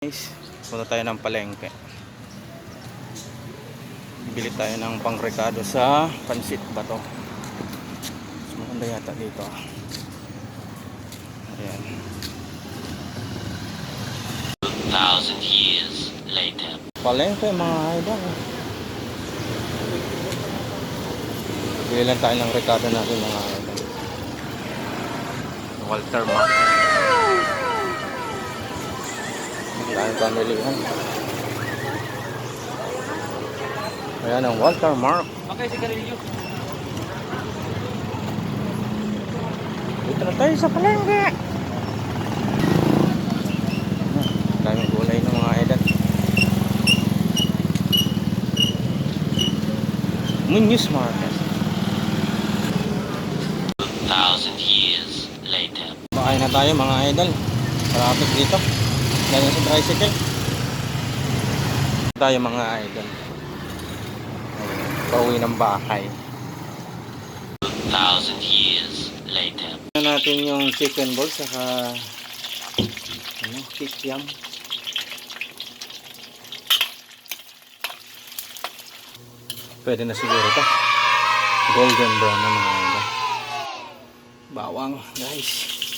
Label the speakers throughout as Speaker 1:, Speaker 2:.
Speaker 1: Guys, punta tayo ng palengke. Bili tayo ng pangrekado sa Pansit Bato. Mas maganda yata dito. Ayan.
Speaker 2: thousand years later.
Speaker 1: Palengke mga idol. Bili lang tayo ng rekado natin mga idol. Walter Mark. Dahil pamilihan. Ayan ang Walter Mark.
Speaker 2: Okay, sigarilyo.
Speaker 1: Dito na tayo sa palengke. Daming gulay ng mga edad. Munyus Market.
Speaker 2: Thousand years later.
Speaker 1: Bakay na tayo mga idol. Traffic dito. Ganyan sa tricycle. Tayo mga idol. Pauwi ng bahay.
Speaker 2: Thousand years later.
Speaker 1: Tignan natin yung chicken ball saka ano, kikiam. Pwede na siguro to. Golden brown na mga ito. Bawang, guys.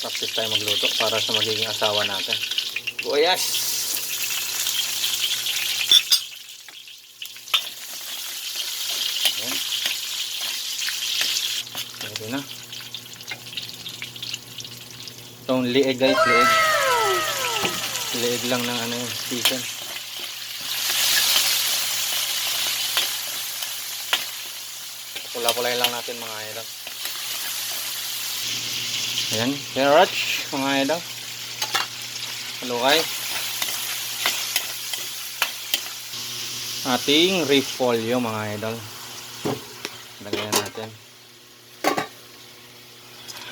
Speaker 1: Practice tayo magluto para sa magiging asawa natin. Buyas! Ayan. Pwede na. Itong lieg guys, lieg. Lieg lang ng ano yung chicken. Pula-pulay lang natin mga idol. Ayan, carrots mga idol. Halukay. Ating repolyo mga idol. Lagyan natin.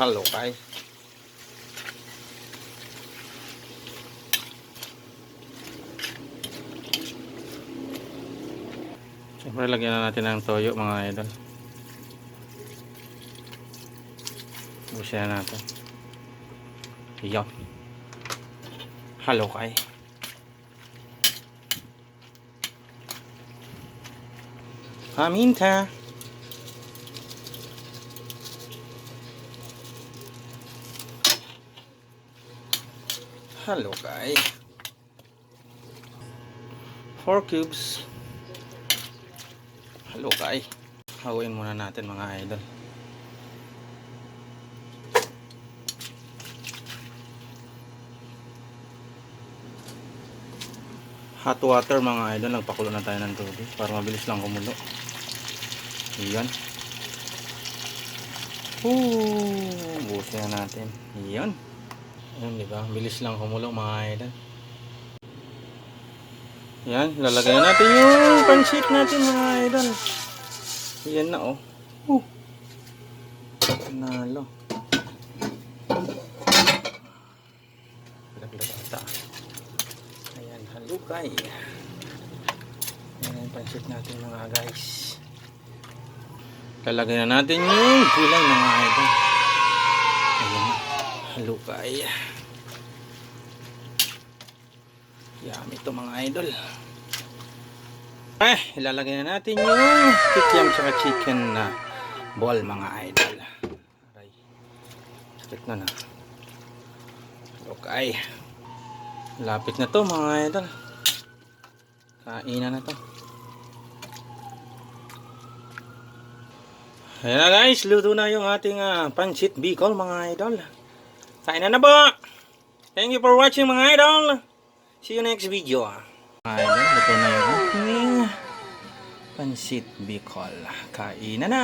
Speaker 1: Halukay. Siyempre lagyan na natin ng toyo mga idol. Busiyan natin. Iyon. Halukay. Paminta. Halukay. 4 cubes. Halukay. Hawin muna natin mga idol. Hot water mga idol. Nagpakulo na tayo ng tubig para mabilis lang kumulo. Iyan. Ooh, busin na natin. Iyan. Ayan, di ba? Bilis lang kumulo mga idol. Yan, lalagay na natin yung pansit natin mga idol. Yan na oh. Uh. Nalo. Halukay. Yan yung pansit natin mga guys. Lalagay na natin yung gulay mga idol. Ayan, halukay. Yummy ito mga idol. Eh, ilalagay na natin yung kikiam tsaka chicken na ball mga idol. Aray. Sakit na na. Okay. Lapit na to mga idol. Kainan na to. Ayan na guys, luto na yung ating uh, pancit bicol mga idol. Kain na po. Thank you for watching mga idol. See you next video ah. Mga idol, luto na yung ating pancit bicol. Kain na na.